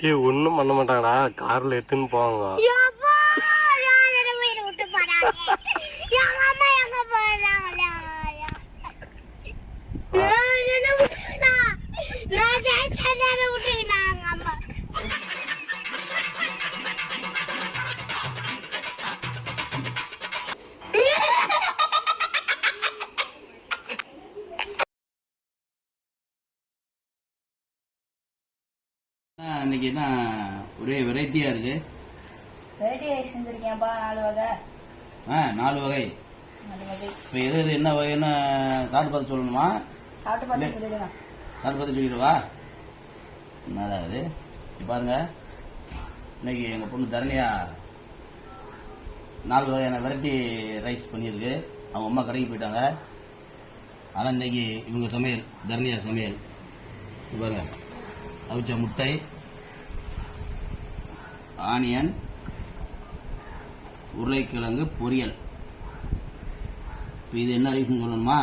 ஏய் ஒண்ணும் பண்ண மாட்டாங்கடா. கார்ல எடுத்துன்னு போவாங்க இன்னைக்கு என்ன ஒரே வெரைட்டியா இருக்கு. வெரைட்டி ரைஸ் செஞ்சிருக்கேன்ப்பா நாலு வகை. ஆ நாலு வகை. இப்போ எது எது என்ன வகை என்ன சாப்பிட்டு பார்த்து சொல்லணுமா? சாப்பிட்டு பார்த்து சொல்லிடுங்க. சாப்பிட்டு பார்த்து சொல்லிடுவா? என்னடா இது இப்ப பாருங்க. இன்னைக்கு எங்க பொண்ணு தரணியா நாலு வகையான வெரைட்டி ரைஸ் பண்ணியிருக்கு. அவங்க அம்மா கடைக்கு போயிட்டாங்க. ஆனால் இன்னைக்கு இவங்க சமையல் தரணியா சமையல். பாருங்க. அவிச்ச முட்டை ஆனியன் உருளைக்கிழங்கு பொரியல். இப்போ இது என்ன ரைஸ்னு சொல்லணுமா?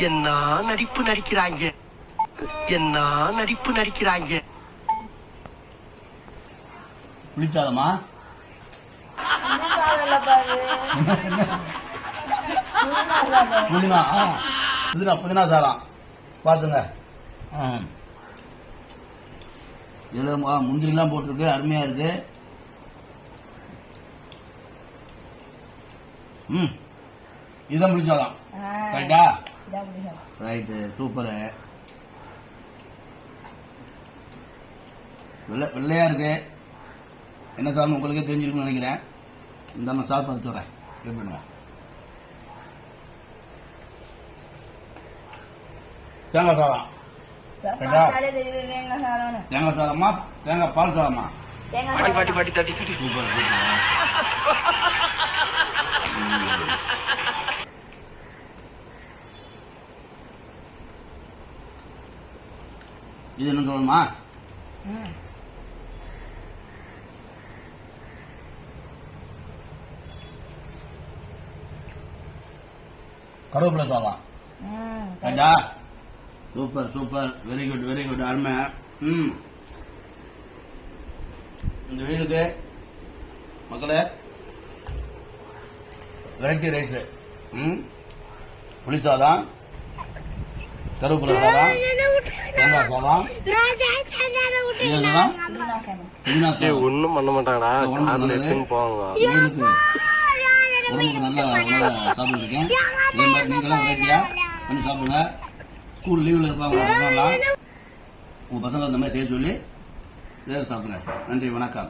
என்ன நடிப்பு நடிக்கிறாங்க? என்ன நடிப்பு நடிக்கிறாங்க? புளிச்சாதமா புதினா புதினா புதினா சாதம் பார்த்துங்க இதில் முந்திரிலாம் போட்டிருக்கு அருமையாக இருக்கு. ம். கரெக்டா இதான் புளி சாதம் ரைட்டு சூப்பரு. வெள்ளை வெள்ளையா இருக்கு. என்ன சாதம் உங்களுக்கே தெரிஞ்சிருக்கும்னு நினைக்கிறேன். இந்த நான் சாப்பிட்டு பார்த்து வரேன் எப்படிங்க தேங்காய் சாதம். தேங்காய் சாதமா? தேங்காய் பால் சாதமா? தேங்காய் பாட்டி சாதம். பாட்டி பாட்டி தட்டி தட்டி. சூப்பர் இது என்ன சொல்லணுமா? ம். கருவேப்பிலை சாதம். ம் கரெக்டா super super very good very good அருமை ம் இந்த வீடுக்கு மக்களே வெரைட்டி ரைஸ் ம். புளி சாதம் கருவேப்பிலை சாதம்? தேங்காய் சாதம். ஒண்ணும் பண்ண மாட்டாங்கடா. யாரோட உடம்புக்கு நல்ல உணவை சாப்பிட்டுருக்கேன் இதே மாதிரி நீங்களும் வெரைட்டியா பண்ணி சாப்பிடுங்க. ஸ்கூல் லீவில் இருப்பாங்க உங்க பசங்களாம் உங்க பசங்க இந்த மாதிரி செய்ய சொல்லி இதை சாப்பிடுங்க நன்றி வணக்கம்.